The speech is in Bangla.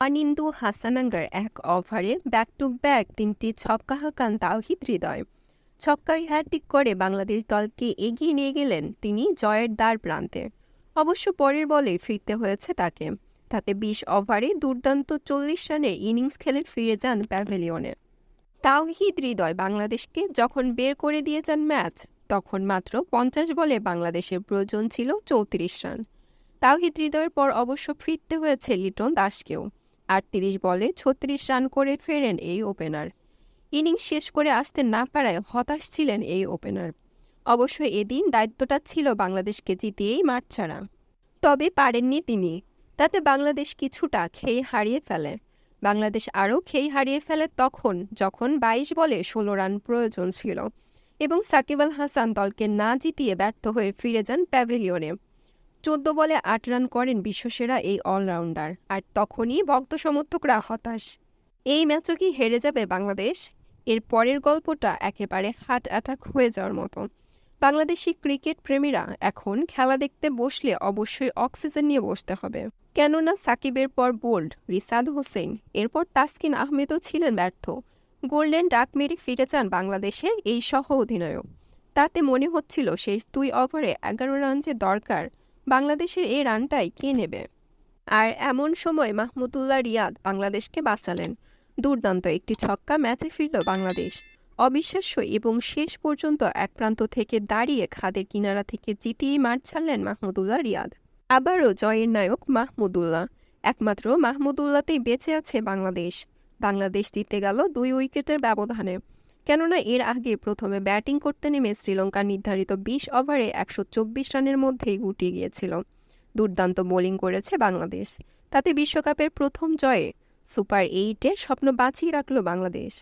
আনিন্দু হাসানাঙ্গার এক ওভারে ব্যাক টু ব্যাক তিনটি ছক্কা হাঁকান তাওহিদ হৃদয়। ছক্কার হ্যাট্রিক করে বাংলাদেশ দলকে এগিয়ে নিয়ে গেলেন তিনি জয়ের দ্বার প্রান্তে। অবশ্য পরের বলে ফিরতে হয়েছে তাকে। তাতে বিশ ওভারে দুর্দান্ত চল্লিশ রানের ইনিংস খেলে ফিরে যান প্যাভিলিয়নে তাওহিদ হৃদয় বাংলাদেশকে যখন বের করে দিয়ে যান ম্যাচ তখন মাত্র পঞ্চাশ বলে বাংলাদেশের প্রয়োজন ছিল চৌত্রিশ রান। তাওহিদ হৃদয়ের পর অবশ্য ফিরতে হয়েছে লিটন দাসকেও। আটত্রিশ বলে ছত্রিশ রান করে ফেরেন এই ওপেনার। ইনিংস শেষ করে আসতে না পারায় হতাশ ছিলেন এই ওপেনার। অবশ্য এদিন দায়িত্বটা ছিল বাংলাদেশকে জিতিয়েই মাঠ ছাড়া। তবে পারেননি তিনি। তাতে বাংলাদেশ কিছুটা খেয়ে হারিয়ে ফেলে। বাংলাদেশ আরও খেই হারিয়ে ফেলে তখন যখন ২২ বলে ষোলো রান প্রয়োজন ছিল এবং সাকিব আল হাসান দলকে না জিতিয়ে ব্যর্থ হয়ে ফিরে যান প্যাভিলিয়নে। চোদ্দ বলে আট রান করেন বিশ্বসেরা এই অলরাউন্ডার, আর তখনই ভক্ত সমর্থকরা হতাশ। এই ম্যাচও কি হেরে যাবে বাংলাদেশ। এর পরের গল্পটা একেবারে হার্ট অ্যাটাক হয়ে যাওয়ার মতো। বাংলাদেশি ক্রিকেট প্রেমীরা এখন খেলা দেখতে বসলে অবশ্যই অক্সিজেন নিয়ে বসতে হবে। কেননা সাকিবের পর বোল্ড রিসাদ হোসেন, এরপর তাসকিন আহমেদও ছিলেন ব্যর্থ। গোল্ডেন ডাক মেরে ফিরে চান বাংলাদেশের এই সহ অধিনায়ক তাতে মনে হচ্ছিল শেষ দুই ওভারে এগারো রান যে দরকার বাংলাদেশের এই রানটাই কে নেবে? আর এমন সময় মাহমুদুল্লাহ রিয়াদ বাংলাদেশকে বাঁচালেন। দুর্দান্ত একটি ছক্কা ম্যাচে ফিরল বাংলাদেশ। অবিশ্বাস্য এবং শেষ পর্যন্ত এক প্রান্ত থেকে দাঁড়িয়ে খাদের কিনারা থেকে জিতিয়ে মাঠ ছাড়লেন মাহমুদুল্লাহ রিয়াদ। আবারও জয়ের নায়ক মাহমুদুল্লাহ একমাত্র মাহমুদুল্লাতেই বেঁচে আছে বাংলাদেশ। বাংলাদেশ জিতে গেল দুই উইকেটের ব্যবধানে। কেননা এর আগে প্রথমে ব্যাটিং করতে নেমে শ্রীলঙ্কা নির্ধারিত বিশ ওভারে একশো চব্বিশ রানের মধ্যেই গুটিয়ে গিয়েছিল। দুর্দান্ত বোলিং করেছে বাংলাদেশ। তাতে বিশ্বকাপের প্রথম জয়ে সুপার এইটে স্বপ্ন বাঁচিয়ে রাখল বাংলাদেশ।